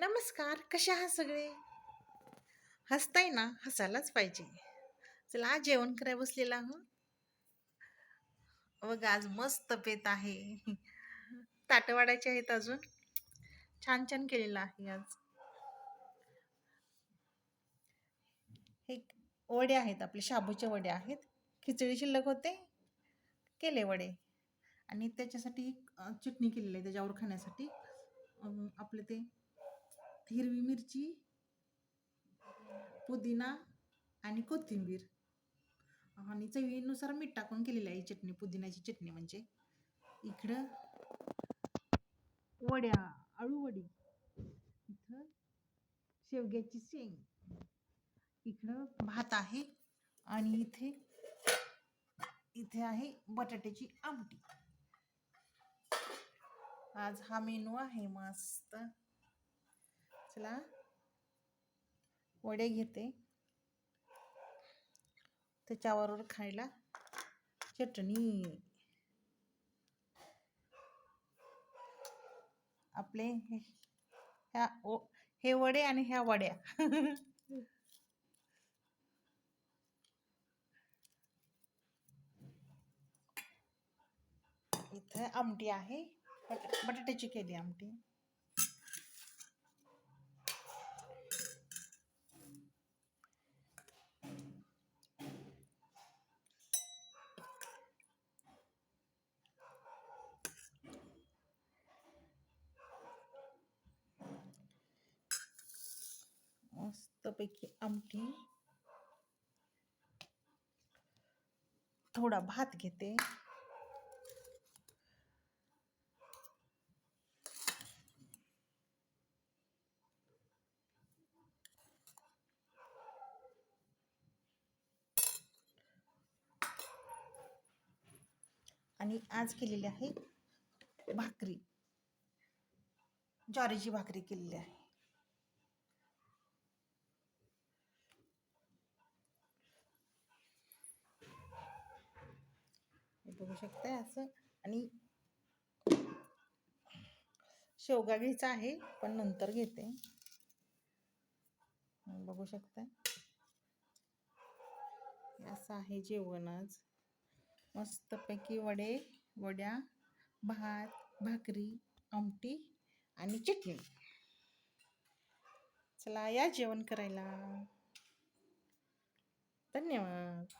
नमस्कार कसे आहात सगळे? हसताय ना हसायलाच पाहिजे. चला आज जेवण कराय बसलेला आहो बघ आज मस्त पेत आहे. ताटं वाढायचे आहेत अजून. छान छान केलेलं आहे आज. हे वडे आहेत आपले शाबूचे वडे आहेत. खिचडी शिल्लक होते. केले वडे. आणि त्याच्यासाठी एक, चटणी केलेली आहे त्याच्यावर खाण्यासाठी. आपलं ते हिरवी मिरची पुदिना आणि कोथिंबीर. आणि चवीनुसार मीठ टाकून केलेली आहे चटणी पुदिन्याची चटणी म्हणजे. इकडं वड्या आळूवडी इथं शेवग्याची शेंग. इकडं भात आहे आणि इथे इथे आहे बटाट्याची आमटी. आज हा मेनू आहे मस्त. चला वडे घेते. त्याच्याबरोबर खायला चटणी. आपले हे ह्या ओ हे वडे आणि ह्या वड्या. इथं आमटी आहे. बट बटाट्याची केली आमटी. मस्तपैकी आमटी. थोडा भात घेते. आणि आज केलेली आहे भाकरी. ज्वारीची भाकरी केलेली आहे. बघू शकताय असं. आणि शेवगा घ्यायचा आहे पण नंतर घेते. बघू शकताय. असं आहे जेवण आज. मस्तपैकी वडे वड्या भात भाकरी आमटी आणि चटणी. चला या जेवण करायला. धन्यवाद.